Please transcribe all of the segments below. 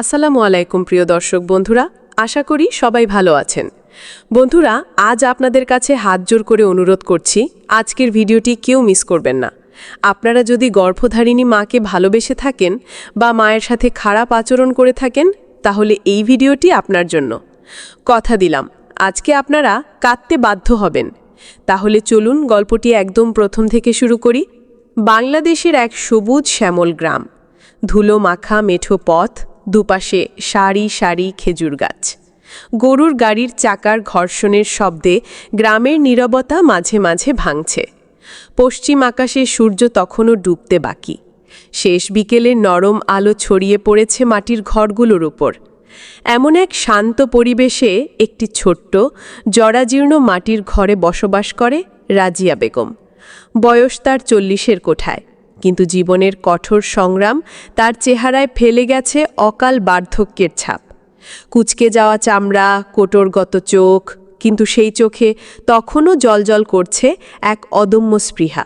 আসসালামু আলাইকুম, প্রিয় দর্শক বন্ধুরা। আশা করি সবাই ভালো আছেন। বন্ধুরা, আজ আপনাদের কাছে হাত জোর করে অনুরোধ করছি, আজকের ভিডিওটি কেউ মিস করবেন না। আপনারা যদি গর্ভধারিণী মাকে ভালোবেসে থাকেন বা মায়ের সাথে খারাপ আচরণ করে থাকেন, তাহলে এই ভিডিওটি আপনার জন্য। কথা দিলাম, আজকে আপনারা কাঁদতে বাধ্য হবেন। তাহলে চলুন গল্পটি একদম প্রথম থেকে শুরু করি। বাংলাদেশের এক সবুজ শ্যামল গ্রাম। ধুলো মাখা মেঠো পথ দুপাশে সারি সারি খেজুর গাছ। গরুর গাড়ির চাকার ঘর্ষণের শব্দে গ্রামের নীরবতা মাঝে মাঝে ভাঙছে। পশ্চিম আকাশে সূর্য তখনও ডুবতে বাকি। শেষ বিকেলে নরম আলো ছড়িয়ে পড়েছে মাটির ঘরগুলোর উপর। এমন এক শান্ত পরিবেশে একটি ছোট্ট, জরাজীর্ণ মাটির ঘরে বসবাস করে রাজিয়া বেগম। বয়স তার চল্লিশের কোঠায়। কিন্তু জীবনের কঠোর সংগ্রাম তার চেহারায় ফেলে গেছে অকাল বার্ধক্যের ছাপ। কুচকে যাওয়া চামড়া, কোটরগত চোখ, কিন্তু সেই চোখে তখনও জলজল করছে এক অদম্য স্পৃহা।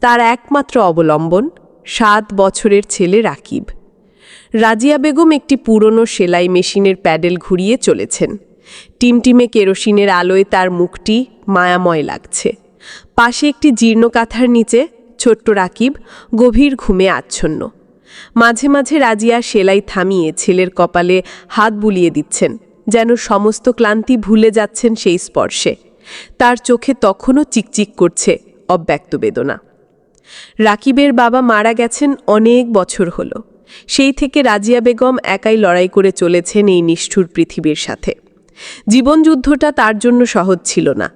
তার একমাত্র অবলম্বন সাত বছরের ছেলে রাকিব। রাজিয়া বেগম একটি পুরনো সেলাই মেশিনের প্যাডেল ঘুরিয়ে চলেছেন। টিমটিমে কেরোসিনের আলোয় তার মুখটি মায়াময় লাগছে। পাশে একটি জীর্ণ কাঁথার নিচে ছোট্ট রাকিব গভীর ঘুমে আচ্ছন্ন। মাঝে মাঝে রাজিয়া সেলাই থামিয়ে ছেলের কপালে হাত বুলিয়ে দিচ্ছেন, যেন সমস্ত ক্লান্তি ভুলে যাচ্ছেন সেই স্পর্শে। তার চোখে তখনও চিকচিক করছে অব্যক্ত বেদনা। রাকিবের বাবা মারা গেছেন অনেক বছর হলো। সেই থেকে রাজিয়া বেগম একাই লড়াই করে চলেছেন এই নিষ্ঠুর পৃথিবীর সাথে। জীবনযুদ্ধটা তার জন্য সহজ ছিল না।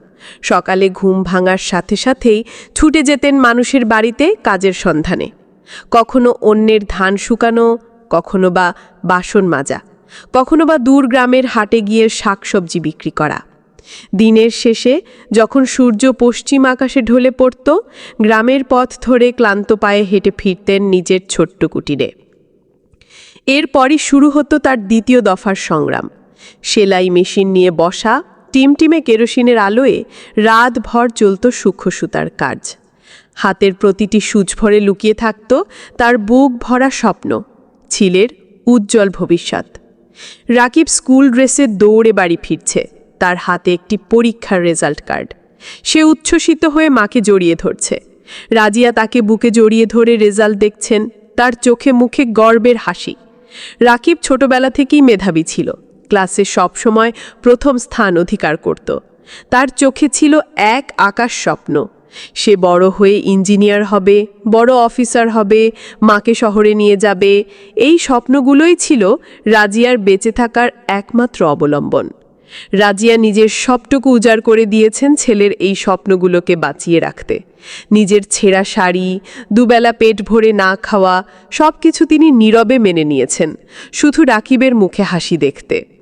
সকালে ঘুম ভাঙার সাথে সাথেই ছুটে যেতেন মানুষের বাড়িতে কাজের সন্ধানে। কখনো অন্যের ধান শুকানো, কখনো বা বাসন মাজা, কখনো বা দূর গ্রামের হাটে গিয়ে শাকসবজি বিক্রি করা। দিনের শেষে যখন সূর্য পশ্চিম আকাশে ঢলে পড়ত, গ্রামের পথ ধরে ক্লান্ত পায়ে হেঁটে ফিরতেন নিজের ছোট্ট কুটিরে। এরপরই শুরু হতো তার দ্বিতীয় দফার সংগ্রাম। সেলাই মেশিন নিয়ে বসা টিমটিমে কেরোসিনের আলোয় রাতভর চলত সূক্ষ্ম সুতার কাজ। হাতের প্রতিটি সুচ ভরে লুকিয়ে থাকত তার বুক ভরা স্বপ্ন ছিলের উজ্জ্বল ভবিষ্যৎ। রাকিব স্কুল ড্রেসে দৌড়ে বাড়ি ফিরছে, তার হাতে একটি পরীক্ষার রেজাল্ট কার্ড। সে উচ্ছ্বসিত হয়ে মাকে জড়িয়ে ধরছে। রাজিয়া তাকে বুকে জড়িয়ে ধরে রেজাল্ট দেখছেন, তার চোখে মুখে গর্বের হাসি। রাকিব ছোটবেলা থেকেই মেধাবী ছিল। ক্লাসে সবসময় প্রথম স্থান অধিকার করত। তার চোখে ছিল এক আকাশ স্বপ্ন। সে বড় হয়ে ইঞ্জিনিয়ার হবে, বড় অফিসার হবে, মাকে শহরে নিয়ে যাবে, এই স্বপ্নগুলোই ছিল রাজিয়ার বেঁচে থাকার একমাত্র অবলম্বন। রাজিয়া নিজের সবটুকু উজাড় করে দিয়েছেন ছেলের এই স্বপ্নগুলোকে বাঁচিয়ে রাখতে। নিজের ছেঁড়া শাড়ি, দুবেলা পেট ভরে না খাওয়া সব কিছু তিনি নীরবে মেনে নিয়েছেন, শুধু রাকিবের মুখে হাসি দেখতে।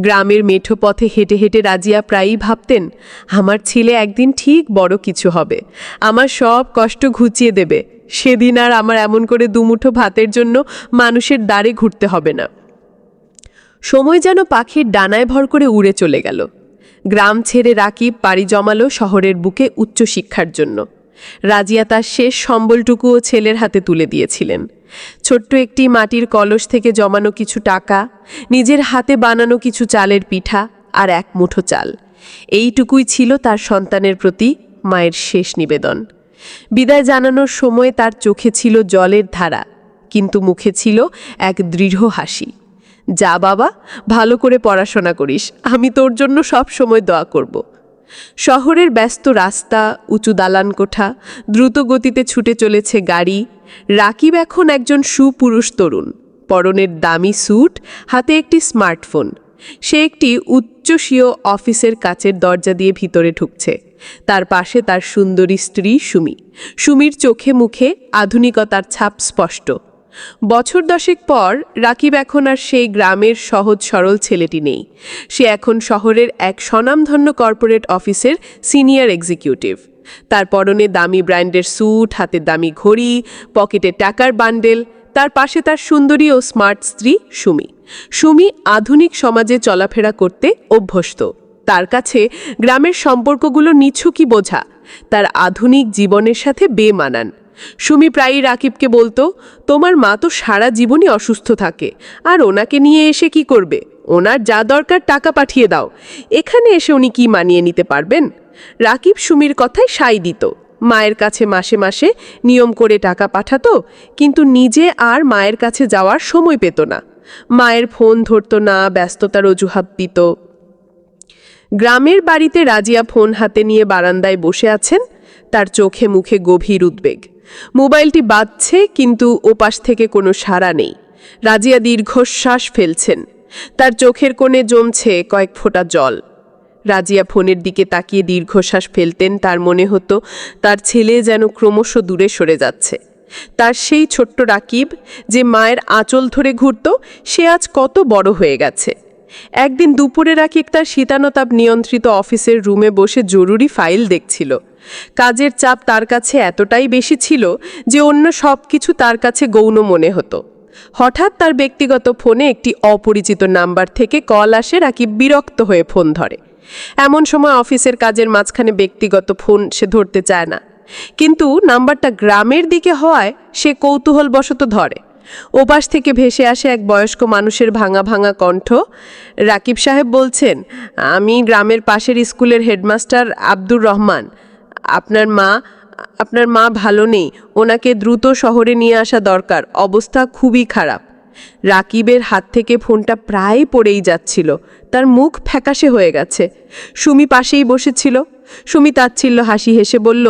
গ্রামের মেঠো পথে হেঁটে হেঁটে রাজিয়া প্রায়ই ভাবতেন, আমার ছেলে একদিন ঠিক বড় কিছু হবে। আমার সব কষ্ট ঘুচিয়ে দেবে। সেদিন আর আমার এমন করে দুমুঠো ভাতের জন্য মানুষের দ্বারে ঘুরতে হবে না। সময় যেন পাখির ডানায় ভর করে উড়ে চলে গেল। গ্রাম ছেড়ে রাকিব পাড়ি জমালো শহরের বুকে উচ্চশিক্ষার জন্য। রাজিয়া তার শেষ সম্বলটুকুও ছেলের হাতে তুলে দিয়েছিলেন। ছোট্ট একটি মাটির কলস থেকে জমানো কিছু টাকা, নিজের হাতে বানানো কিছু চালের পিঠা আর এক মুঠো চাল। এইটুকুই ছিল তার সন্তানের প্রতি মায়ের শেষ নিবেদন। বিদায় জানানোর সময় তার চোখে ছিল জলের ধারা, কিন্তু মুখে ছিল এক দৃঢ় হাসি। যা বাবা, ভালো করে পড়াশোনা করিস, আমি তোর জন্য সব সময় দোয়া করব। শহরের ব্যস্ত রাস্তা, উঁচু দালান কোঠা, দ্রুত গতিতে ছুটে চলেছে গাড়ি রাকিব এখন একজন সুপুরুষ তরুণ। পরনের দামি স্যুট, হাতে একটি স্মার্টফোন। সে একটি উচ্চস্বীয় অফিসের কাচের দরজা দিয়ে ভিতরে ঢুকছে। তার পাশে তার সুন্দরী স্ত্রী সুমি। সুমির চোখে মুখে আধুনিকতার ছাপ স্পষ্ট। বছর দশেক পর রাকিব এখন আর সেই গ্রামের সহজ সরল ছেলেটি নেই। সে এখন শহরের এক স্বনামধন্য কর্পোরেট অফিসের সিনিয়র এক্সিকিউটিভ। তার পরনে দামি ব্র্যান্ডের স্যুট, হাতে দামি ঘড়ি, পকেটে টাকার বান্ডেল, তার পাশে তার সুন্দরী ও স্মার্ট স্ত্রী সুমি। সুমি আধুনিক সমাজে চলাফেরা করতে অভ্যস্ত। তার কাছে গ্রামের সম্পর্কগুলো নিছকই বোঝা, তার আধুনিক জীবনের সাথে বেমানান। সুমি প্রায়ই রাকিবকে বলতো, তোমার মা তো সারা জীবনই অসুস্থ থাকে, আর ওনাকে নিয়ে এসে কি করবে? ওনার যা দরকার টাকা পাঠিয়ে দাও। এখানে এসে উনি কি মানিয়ে নিতে পারবেন? রাকিব সুমির কথায় সাই দিত। মায়ের কাছে মাসে মাসে নিয়ম করে টাকা পাঠাতো, কিন্তু নিজে আর মায়ের কাছে যাওয়ার সময় পেত না। মায়ের ফোন ধরতো না, ব্যস্ততার অজুহাত দিত। গ্রামের বাড়িতে রাজিয়া ফোন হাতে নিয়ে বারান্দায় বসে আছেন, তার চোখে মুখে গভীর উদ্বেগ। মোবাইলটি বাজছে, কিন্তু ওপাশ থেকে কোনো সাড়া নেই। রাজিয়া দীর্ঘশ্বাস ফেলছেন। তার চোখের কোণে জমছে কয়েক ফোঁটা জল। রাজিয়া ফোনের দিকে তাকিয়ে দীর্ঘশ্বাস ফেলতেন, তার মনে হতো তার ছেলে যেন ক্রমশ দূরে সরে যাচ্ছে। তার সেই ছোট্ট রাকিব যে মায়ের আঁচল ধরে ঘুরত, সে আজ কত বড় হয়ে গেছে। একদিন দুপুরে রাকিব তার শীতানতাপ নিয়ন্ত্রিত অফিসের রুমে বসে জরুরি ফাইল দেখছিল। কাজের চাপ তার কাছে এতটাই বেশি ছিল যে অন্য সব কিছু তার কাছে গৌণ মনে হতো। হঠাৎ তার ব্যক্তিগত ফোনে একটি অপরিচিত নাম্বার থেকে কল আসে রাকিব বিরক্ত হয়ে ফোন ধরে। এমন সময় অফিসের কাজের মাঝখানে ব্যক্তিগত ফোন সে ধরতে চায় না। কিন্তু নাম্বারটা গ্রামের দিকে হওয়ায় সে কৌতূহলবশত ধরে। ওপাশ থেকে ভেসে আসে এক বয়স্ক মানুষের ভাঙা ভাঙা কণ্ঠ। রাকিব সাহেব বলছেন, আমি গ্রামের পাশের স্কুলের হেডমাস্টার আব্দুর রহমান। আপনার মা আপনার মা ভালো নেই। ওনাকে দ্রুত শহরে নিয়ে আসা দরকার। অবস্থা খুবই খারাপ। রাকিবের হাত থেকে ফোনটা প্রায় পড়েই যাচ্ছিল। তার মুখ ফ্যাকাশে হয়ে গেছে। সুমি পাশেই বসেছিল। সুমি তাচ্ছিল্য হাসি হেসে বলল,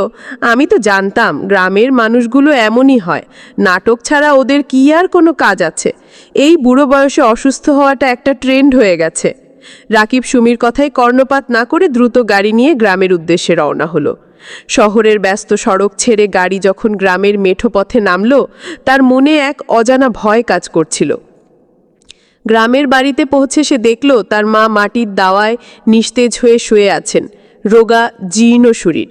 আমি তো জানতাম গ্রামের মানুষগুলো এমনই হয়। নাটক ছাড়া ওদের কি আর কোনো কাজ আছে? এই বুড়ো বয়সে অসুস্থ হওয়াটা একটা ট্রেন্ড হয়ে গেছে। রাকিব সুমির কথায় কর্ণপাত না করে দ্রুত গাড়ি নিয়ে গ্রামের উদ্দেশ্যে রওনা হলো। শহরের ব্যস্ত সড়ক ছেড়ে গাড়ি যখন গ্রামের মেঠো পথে নামল, তার মনে এক অজানা ভয় কাজ করছিল। গ্রামের বাড়িতে পৌঁছে সে দেখল তার মা মাটির দাওয়ায় নিস্তেজ হয়ে শুয়ে আছেন, রোগা জীর্ণ শরীর।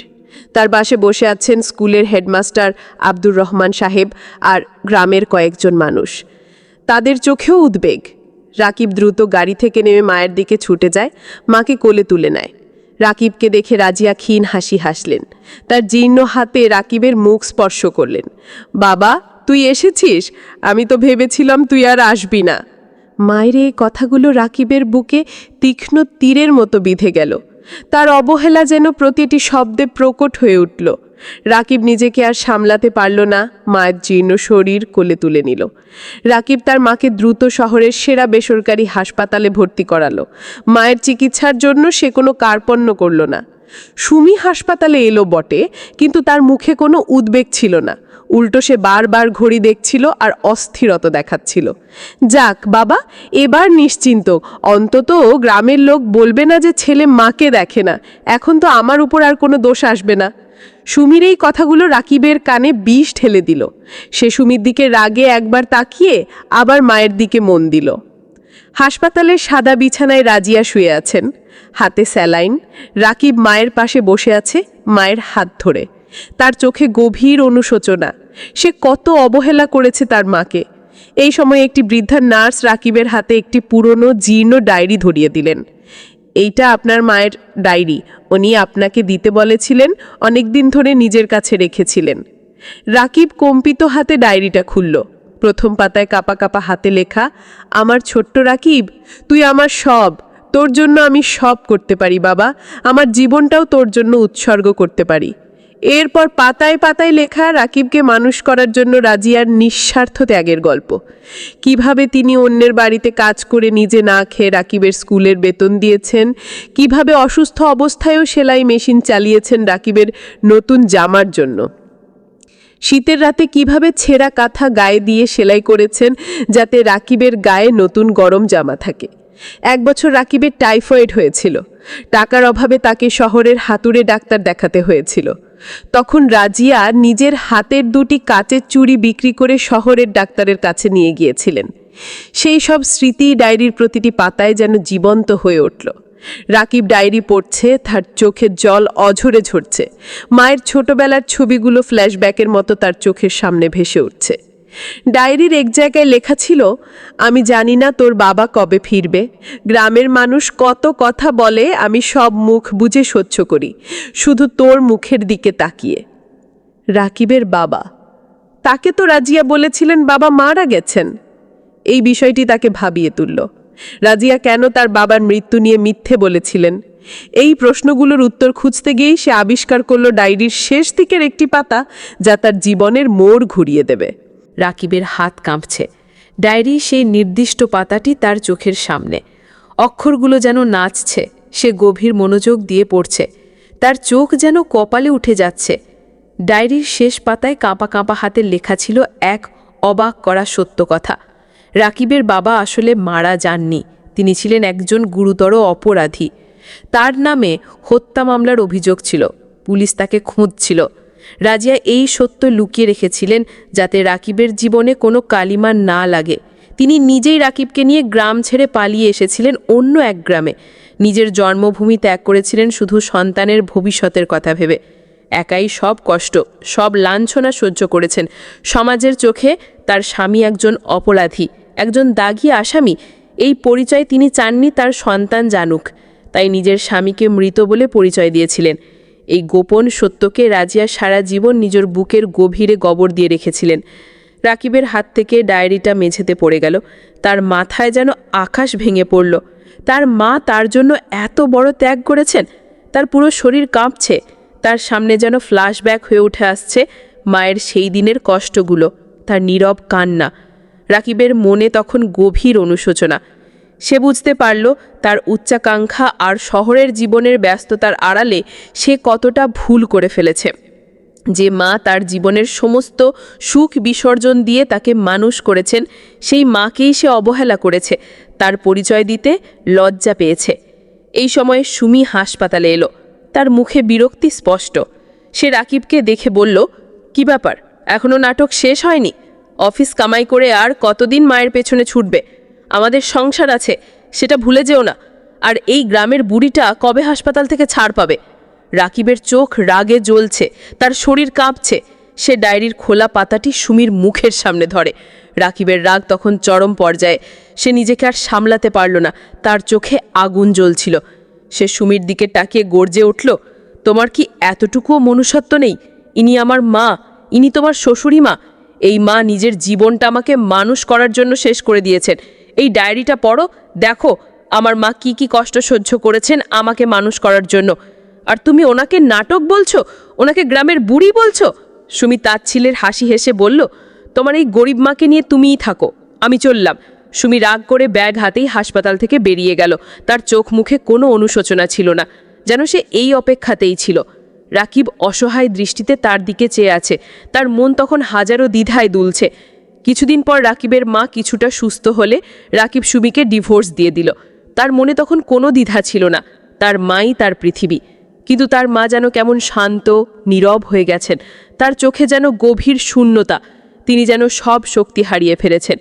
তার পাশে বসে আছেন স্কুলের হেডমাস্টার আব্দুর রহমান সাহেব আর গ্রামের কয়েকজন মানুষ। তাদের চোখেও উদ্বেগ। রাকিব দ্রুত গাড়ি থেকে নেমে মায়ের দিকে ছুটে যায়, মাকে কোলে তুলে নেয়। রাকিবকে দেখে রাজিয়া ক্ষীণ হাসি হাসলেন। তার জীর্ণ হাতে রাকিবের মুখ স্পর্শ করলেন। বাবা, তুই এসেছিস? আমি তো ভেবেছিলাম তুই আর আসবি না। মায়ের এই কথাগুলো রাকিবের বুকে তীক্ষ্ণ তীরের মতো বিঁধে গেল। তার অবহেলা যেন প্রতিটি শব্দে প্রকট হয়ে উঠল। রাকিব নিজেকে আর সামলাতে পারল না, মায়ের জীর্ণ শরীর কোলে তুলে নিল। রাকিব তার মাকে দ্রুত শহরের সেরা বেসরকারি হাসপাতালে ভর্তি করালো। মায়ের চিকিৎসার জন্য সে কোনো কার্পণ্য করল না। সুমি হাসপাতালে এলো বটে, কিন্তু তার মুখে কোনো উদ্বেগ ছিল না। উল্টো সে বারবার ঘড়ি দেখছিল আর অস্থিরতা দেখাচ্ছিল। যাক বাবা, এবার নিশ্চিন্ত। অন্তত গ্রামের লোক বলবে না যে ছেলে মাকে দেখে না। এখন তো আমার উপর আর কোনো দোষ আসবে না। সুমির এই কথাগুলো রাকিবের কানে বিষ ঠেলে দিল। সে সুমির দিকে রাগে একবার তাকিয়ে আবার মায়ের দিকে মন দিল। হাসপাতালের সাদা বিছানায় রাজিয়া শুয়ে আছেন। হাতে স্যালাইন, রাকিব মায়ের পাশে বসে আছে মায়ের হাত ধরে। তার চোখে গভীর অনুশোচনা। সে কত অবহেলা করেছে তার মাকে। এই সময় একটি বৃদ্ধা নার্স রাকিবের হাতে একটি পুরনো, জীর্ণ ডায়েরি ধরিয়ে দিলেন। এইটা আপনার মায়ের ডায়েরি। উনি আপনাকে দিতে বলেছিলেন অনেক দিন ধরে নিজের কাছে রেখেছিলেন। রাকিব কম্পিত হাতে ডায়েরিটা খুলল। প্রথম পাতায় কাপা কাপা হাতে লেখা, আমার ছোট্ট রাকিব, তুই আমার সব। তোর জন্য আমি সব করতে পারি, বাবা। আমার জীবনটাও তোর জন্য উৎসর্গ করতে পারি। এরপর পাতায় পাতায় লেখা রাকিবকে মানুষ করার জন্য রাজিয়ার নিঃস্বার্থ ত্যাগের গল্প। কীভাবে তিনি অন্যের বাড়িতে কাজ করে নিজে না খেয়ে রাকিবের স্কুলের বেতন দিয়েছেন, কীভাবে অসুস্থ অবস্থায়ও সেলাই মেশিন চালিয়েছেন রাকিবের নতুন জামার জন্য। শীতের রাতে কীভাবে ছেঁড়া কাঁথা গায়ে দিয়ে সেলাই করেছেন যাতে রাকিবের গায়ে নতুন গরম জামা থাকে? এক বছর রাকিবের টাইফয়েড হয়েছিল। টাকার অভাবে তাকে শহরের হাতুড়ে ডাক্তার দেখাতে হয়েছিল। তখন রাজিয়া নিজের হাতের দুটি কাচের চুড়ি বিক্রি করে শহরের ডাক্তারের কাছে নিয়ে গিয়েছিলেন। সেই সব স্মৃতি ডায়েরির প্রতিটি পাতায় যেন জীবন্ত হয়ে উঠল। রাকিব ডায়েরি পড়ছে, তার চোখের জল অঝরে ঝরছে। মায়ের ছোটবেলার ছবিগুলো ফ্ল্যাশব্যাকের মতো তার চোখের সামনে ভেসে উঠছে। ডায়েরির এক জায়গায় লেখা ছিল, আমি জানি না তোর বাবা কবে ফিরবে। গ্রামের মানুষ কত কথা বলে, আমি সব মুখ বুঝে সহ্য করি। শুধু তোর মুখের দিকে তাকিয়ে। রাকিবের বাবা। তাকে তো রাজিয়া বলেছিলেন বাবা মারা গেছেন। এই বিষয়টি তাকে ভাবিয়ে তুলল। রাজিয়া কেন তার বাবার মৃত্যু নিয়ে মিথ্যে বলেছিলেন? এই প্রশ্নগুলোর উত্তর খুঁজতে গিয়েই সে আবিষ্কার করল ডায়েরির শেষ দিকের একটি পাতা যা তার জীবনের মোড় ঘুরিয়ে দেবে। রাকিবের হাত কাঁপছে। ডায়েরি সেই নির্দিষ্ট পাতাটি তার চোখের সামনে। অক্ষরগুলো যেন নাচছে, সে গভীর মনোযোগ দিয়ে পড়ছে। তার চোখ যেন কপালে উঠে যাচ্ছে। ডায়েরির শেষ পাতায় কাঁপা কাঁপা হাতে লেখা ছিল এক অবাক করা সত্য কথা। রাকিবের বাবা আসলে মারা যাননি। তিনি ছিলেন একজন গুরুতর অপরাধী। তার নামে হত্যা মামলার অভিযোগ ছিল। পুলিশ তাকে খুঁজছিল। রাজিয়া এই সত্য লুকিয়ে রেখেছিলেন যাতে রাকিবের জীবনে কোনো কালিমা না লাগে। তিনি নিজেই রাকিবকে নিয়ে গ্রাম ছেড়ে পালিয়ে এসেছিলেন অন্য এক গ্রামে। নিজের জন্মভূমি ত্যাগ করেছিলেন শুধু সন্তানের ভবিষ্যতের কথা ভেবে। একাই সব কষ্ট, সব লাঞ্ছনা সহ্য করেছেন। সমাজের চোখে তার স্বামী একজন অপরাধী। একজন দাগি আসামি, এই পরিচয় তিনি চাননি তার সন্তান জানুক। তাই নিজের স্বামীকে মৃত বলে পরিচয় দিয়েছিলেন। এই গোপন সত্যকে রাজিয়া সারা জীবন নিজের বুকের গভীরে গবর দিয়ে রেখেছিলেন। রাকিবের হাত থেকে ডায়েরিটা মেঝেতে পড়ে গেল। তার মাথায় যেন আকাশ ভেঙে পড়ল। তার মা তার জন্য এত বড় ত্যাগ করেছেন? তার পুরো শরীর কাঁপছে। তার সামনে যেন ফ্ল্যাশব্যাক হয়ে উঠে আসছে মায়ের সেই দিনের কষ্টগুলো। তার নীরব কান্না। রাকিবের মনে তখন গভীর অনুশোচনা। সে বুঝতে পারল তার উচ্চাকাঙ্ক্ষা আর শহরের জীবনের ব্যস্ততার আড়ালে সে কতটা ভুল করে ফেলেছে। যে মা তার জীবনের সমস্ত সুখ বিসর্জন দিয়ে তাকে মানুষ করেছেন, সেই মাকেই সে অবহেলা করেছে, তার পরিচয় দিতে লজ্জা পেয়েছে। এই সময়ে সুমি হাসপাতালে এলো, তার মুখে বিরক্তি স্পষ্ট। সে রাকিবকে দেখে বলল, কি ব্যাপার? এখনও নাটক শেষ হয়নি? অফিস কামাই করে আর কতদিন মায়ের পেছনে ছুটবে? আমাদের সংসার আছে, সেটা ভুলে যেও না। আর এই গ্রামের বুড়িটা কবে হাসপাতাল থেকে ছাড় পাবে? রাকিবের চোখ রাগে জ্বলছে, তার শরীর কাঁপছে। সে ডায়েরির খোলা পাতাটি সুমির মুখের সামনে ধরে। রাকিবের রাগ তখন চরম পর্যায়ে। সে নিজেকে আর সামলাতে পারল না, তার চোখে আগুন জ্বলছিল। সে সুমির দিকে তাকিয়ে গর্জে উঠল, তোমার কি এতটুকুও মনুষ্যত্ব নেই? ইনি আমার মা, ইনি তোমার শ্বশুরি মা এই মা নিজের জীবনটা আমাকে মানুষ করার জন্য শেষ করে দিয়েছেন। এই ডায়েরিটা পড়ো, দেখো আমার মা কি কি কষ্ট সহ্য করেছেন আমাকে মানুষ করার জন্য। আর তুমি ওনাকে নাটক বলছো? ওনাকে গ্রামের বুড়ি বলছো? সুমি তাচ্ছিলের হাসি হেসে বলল, তোমার এই গরিব মাকে নিয়ে তুমিই থাকো, আমি চললাম। সুমি রাগ করে ব্যাগ হাতেই হাসপাতাল থেকে বেরিয়ে গেল। তার চোখ মুখে কোনো অনুশোচনা ছিল না, যেন সে এই অপেক্ষাতেই ছিল। রাকিব অসহায় দৃষ্টিতে তার দিকে চেয়ে আছে। তার মন তখন হাজারো দ্বিধায় দুলছে। কিছুদিন পর রাকিবের মা কিছুটা সুস্থ হলে রাকিব সুমিকে ডিভোর্স দিয়ে দিল। তার মনে তখন কোনো দ্বিধা ছিল না। তার মাই তার পৃথিবী। কিন্তু তার মা যেন কেমন শান্ত, নীরব হয়ে গেছেন। তার চোখে যেন গভীর শূন্যতা। তিনি যেন সব শক্তি হারিয়ে ফেলেছেন।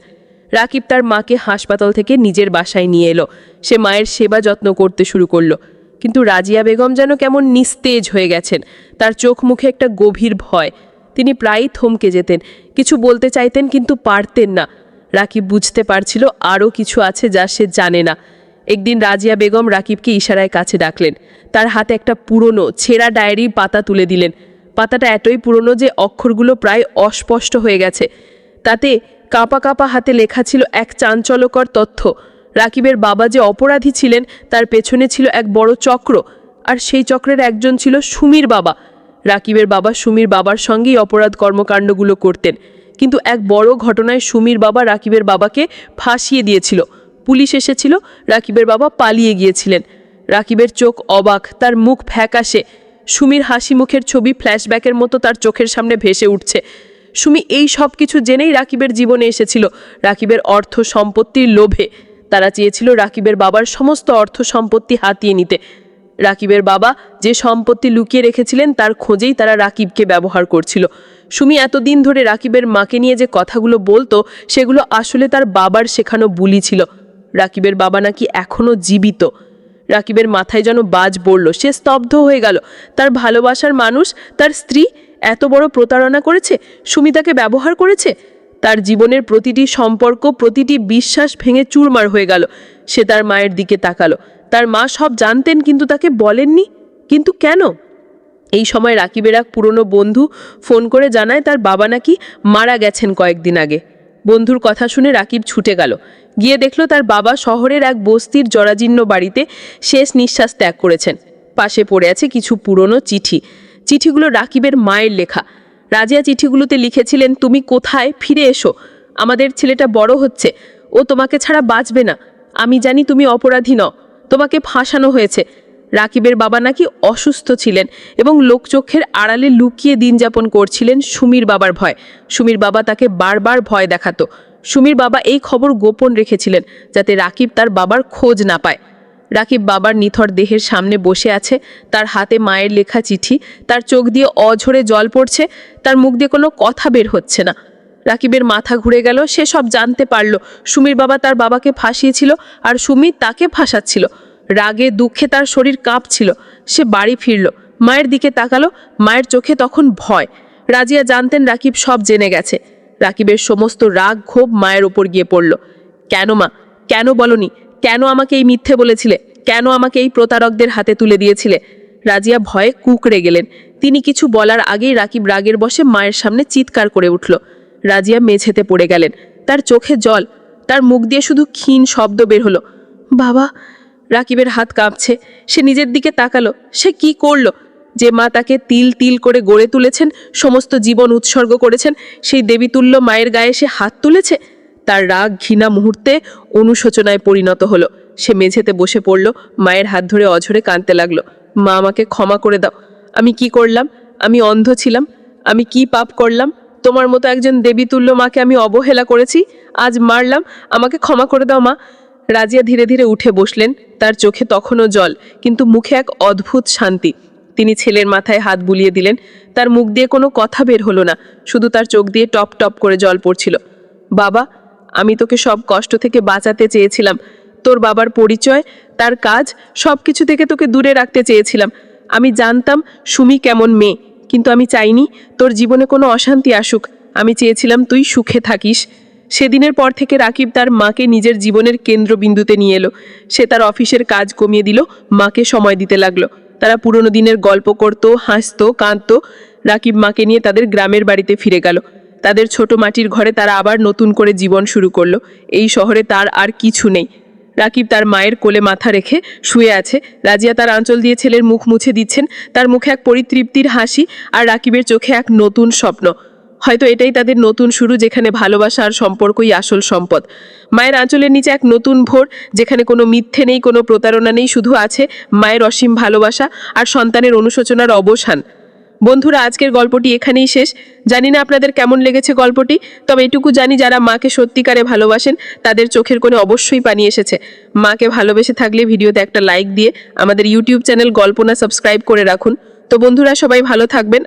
রাকিব তার মাকে হাসপাতাল থেকে নিজের বাসায় নিয়ে এলো। সে মায়ের সেবা যত্ন করতে শুরু করল। কিন্তু রাজিয়া বেগম যেন কেমন নিস্তেজ হয়ে গেছেন। তার চোখ মুখে একটা গভীর ভয়। তিনি প্রায়ই থমকে যেতেন। কিছু বলতে চাইতেন কিন্তু পারতেন না। রাকিব বুঝতে পারছিল আরও কিছু আছে যা সে জানে না। একদিন রাজিয়া বেগম রাকিবকে ইশারায় কাছে ডাকলেন। তার হাতে একটা পুরনো, ছেঁড়া ডায়েরি পাতা তুলে দিলেন। পাতাটা এতই পুরনো যে অক্ষরগুলো প্রায় অস্পষ্ট হয়ে গেছে। তাতে কাঁপা কাঁপা হাতে লেখা ছিল এক চাঞ্চল্যকর তথ্য। রাকিবের বাবা যে অপরাধী ছিলেন, তার পেছনে ছিল এক বড় চক্র, আর সেই চক্রের একজন ছিল সুমির বাবা। রাকিবের বাবা সুমির বাবার সঙ্গেই অপরাধ কর্মকাণ্ডগুলো করতেন, কিন্তু এক বড় ঘটনায় সুমির বাবা রাকিবের বাবাকে ফাঁসিয়ে দিয়েছিল। পুলিশ এসেছিল, রাকিবের বাবা পালিয়ে গিয়েছিলেন। রাকিবের চোখ অবাক, তার মুখ ফ্যাকাশে। সুমির হাসি মুখের ছবি ফ্ল্যাশব্যাকের মতো তার চোখের সামনে ভেসে উঠছে। সুমি এই সব কিছু জেনেই রাকিবের জীবনে এসেছিল, রাকিবের অর্থ সম্পত্তির লোভে। তারা চেয়েছিল রাকিবের বাবার সমস্ত অর্থ সম্পত্তি হাতিয়ে নিতে। রাকিবের বাবা যে সম্পত্তি লুকিয়ে রেখেছিলেন, তার খোঁজেই তারা রাকিবকে ব্যবহার করছিল। সুমি এতদিন ধরে রাকিবের মাকে নিয়ে যে কথাগুলো বলতো, সেগুলো আসলে তার বাবার শেখানো বুলি ছিল। রাকিবের বাবা নাকি এখনও জীবিত। রাকিবের মাথায় যেন বাজ পড়ল, সে স্তব্ধ হয়ে গেল। তার ভালোবাসার মানুষ, তার স্ত্রী এত বড় প্রতারণা করেছে? সুমিতাকে ব্যবহার করেছে? তার জীবনের প্রতিটি সম্পর্ক, প্রতিটি বিশ্বাস ভেঙে চুরমার হয়ে গেল। সে তার মায়ের দিকে তাকালো। তার মা সব জানতেন, কিন্তু তাকে বলেননি। কিন্তু কেন? এই সময় রাকিবের এক পুরনো বন্ধু ফোন করে জানায় তার বাবা নাকি মারা গেছেন কয়েকদিন আগে। বন্ধুর কথা শুনে রাকিব ছুটে গেল। গিয়ে দেখল তার বাবা শহরের এক বস্তির জরাজীর্ণ বাড়িতে শেষ নিঃশ্বাস ত্যাগ করেছেন। পাশে পড়ে আছে কিছু পুরনো চিঠি। চিঠিগুলো রাকিবের মায়ের লেখা। রাজিয়া চিঠিগুলোতে লিখেছিলেন, তুমি কোথায়? ফিরে এসো। আমাদের ছেলেটা বড় হচ্ছে। ও তোমাকে ছাড়া বাঁচবে না। আমি জানি তুমি অপরাধী ন তোমাকে ফাঁসানো হয়েছে। রাকিবের বাবা নাকি অসুস্থ ছিলেন এবং লোকচক্ষের আড়ালে লুকিয়ে দিন যাপন করছিলেন সুমির বাবার ভয়। সুমির বাবা তাকে বারবার ভয় দেখাতো। সুমির বাবা এই খবর গোপন রেখেছিলেন যাতে রাকিব তার বাবার খোঁজ না পায়। রাকিব বাবার নিথর দেহের সামনে বসে আছে। তার হাতে মায়ের লেখা চিঠি। তার চোখ দিয়ে অঝরে জল পড়ছে। তার মুখ দিয়ে কোনো কথা বের হচ্ছে না। রাকিবের মাথা ঘুরে গেল। সে সব জানতে পারল। সুমির বাবা তার বাবাকে ফাঁসিয়েছিল আর সুমি তাকে ফাঁসাচ্ছিল। রাগে, দুঃখে তার শরীর কাঁপছিল। সে বাড়ি ফিরল। মায়ের দিকে তাকালো। মায়ের চোখে তখন ভয়। রাজিয়া জানতেন রাকিব সব জেনে গেছে। রাকিবের সমস্ত রাগ, ক্ষোভ মায়ের ওপর গিয়ে পড়ল। কেন মা? কেন বলনি? কেন আমাকে এই মিথ্যে বলেছিলে? কেন আমাকে এই প্রতারকদের হাতে তুলে দিয়েছিলে? রাজিয়া ভয়ে কুকড়ে গেলেন। তিনি কিছু বলার আগেই রাকিব রাগের বসে মায়ের সামনে চিৎকার করে উঠল। রাজিয়া মেঝেতে পড়ে গেলেন। তার চোখে জল, তার মুখ দিয়ে শুধু ক্ষীণ শব্দ বের হলো। বাবা, রাকিবের হাত কাঁপছে। সে নিজের দিকে তাকালো। সে কি করল? যে মা তাকে তিল তিল করে গড়ে তুলেছেন, সমস্ত জীবন উৎসর্গ করেছেন, সেই দেবীতুল্য মায়ের গায়ে সে হাত তুলেছে? তার রাগ ঘৃণা মুহূর্তে অনুশোচনায় পরিণত হলো। সে মেঝেতে বসে পড়ল, মায়ের হাত ধরে অঝরে কাঁদতে লাগল। মা আমাকে ক্ষমা করে দাও। আমি কি করলাম? আমি অন্ধ ছিলাম। আমি কি পাপ করলাম? তোমার মতো একজন দেবীতুল্য মাকে আমি অবহেলা করেছি। আজ মারলাম। আমাকে ক্ষমা করে দাও, মা। রাজিয়া ধীরে ধীরে উঠে বসলেন। তার চোখে তখনও জল, কিন্তু মুখে এক অদ্ভুত শান্তি। তিনি ছেলের মাথায় হাত বুলিয়ে দিলেন। তার মুখ দিয়ে কোনো কথা বের হলো না। শুধু তার চোখ দিয়ে টপ টপ করে জল পড়ছিল। বাবা আমি তোকে সব কষ্ট থেকে বাঁচাতে চেয়েছিলাম। তোর বাবার পরিচয়, তার কাজ সব কিছু থেকে তোকে দূরে রাখতে চেয়েছিলাম। আমি জানতাম সুমি কেমন মেয়ে, কিন্তু আমি চাইনি তোর জীবনে কোনো অশান্তি আসুক। আমি চেয়েছিলাম তুই সুখে থাকিস। সেদিনের পর থেকে রাকিব তার মাকে নিজের জীবনের কেন্দ্রবিন্দুতে নিয়ে এলো। সে তার অফিসের কাজ কমিয়ে দিল, মাকে সময় দিতে লাগল। তারা পুরনো দিনের গল্প করতো, হাসতো, কাঁদতো। রাকিব মাকে নিয়ে তাদের গ্রামের বাড়িতে ফিরে গেল। তাদের ছোট মাটির ঘরে তারা আবার নতুন করে জীবন শুরু করল। এই শহরে তার আর কিছু নেই। রাকিব তার মায়ের কোলে মাথা রেখে শুয়ে আছে। রাজিয়া তার আঁচল দিয়ে ছেলের মুখ মুছে দিচ্ছেন। তার মুখে এক পরিতৃপ্তির হাসি আর রাকিবের চোখে এক নতুন স্বপ্ন। হয়তো এটাই তাদের নতুন শুরু যেখানে ভালোবাসা আর সম্পর্কই আসল সম্পদ। মায়ের আঁচলের নিচে এক নতুন ভোর, যেখানে কোনো মিথ্যে নেই, কোনো প্রতারণা নেই, শুধু আছে মায়ের অসীম ভালোবাসা আর সন্তানের অনুশোচনার অবসান। বন্ধুরা, আজকের গল্পটি এখানেই শেষ। জানি না আপনাদের কেমন লেগেছে গল্পটি, তবে এটুকু জানি যারা মাকে সত্যিকারে ভালোবাসেন, তাদের চোখের কোণে অবশ্যই পানি এসেছে। মাকে ভালোবেসে থাকলে ভিডিওতে একটা লাইক দিয়ে আমাদের ইউটিউব চ্যানেল গল্পনা সাবস্ক্রাইব করে রাখুন। তো বন্ধুরা, সবাই ভালো থাকবেন।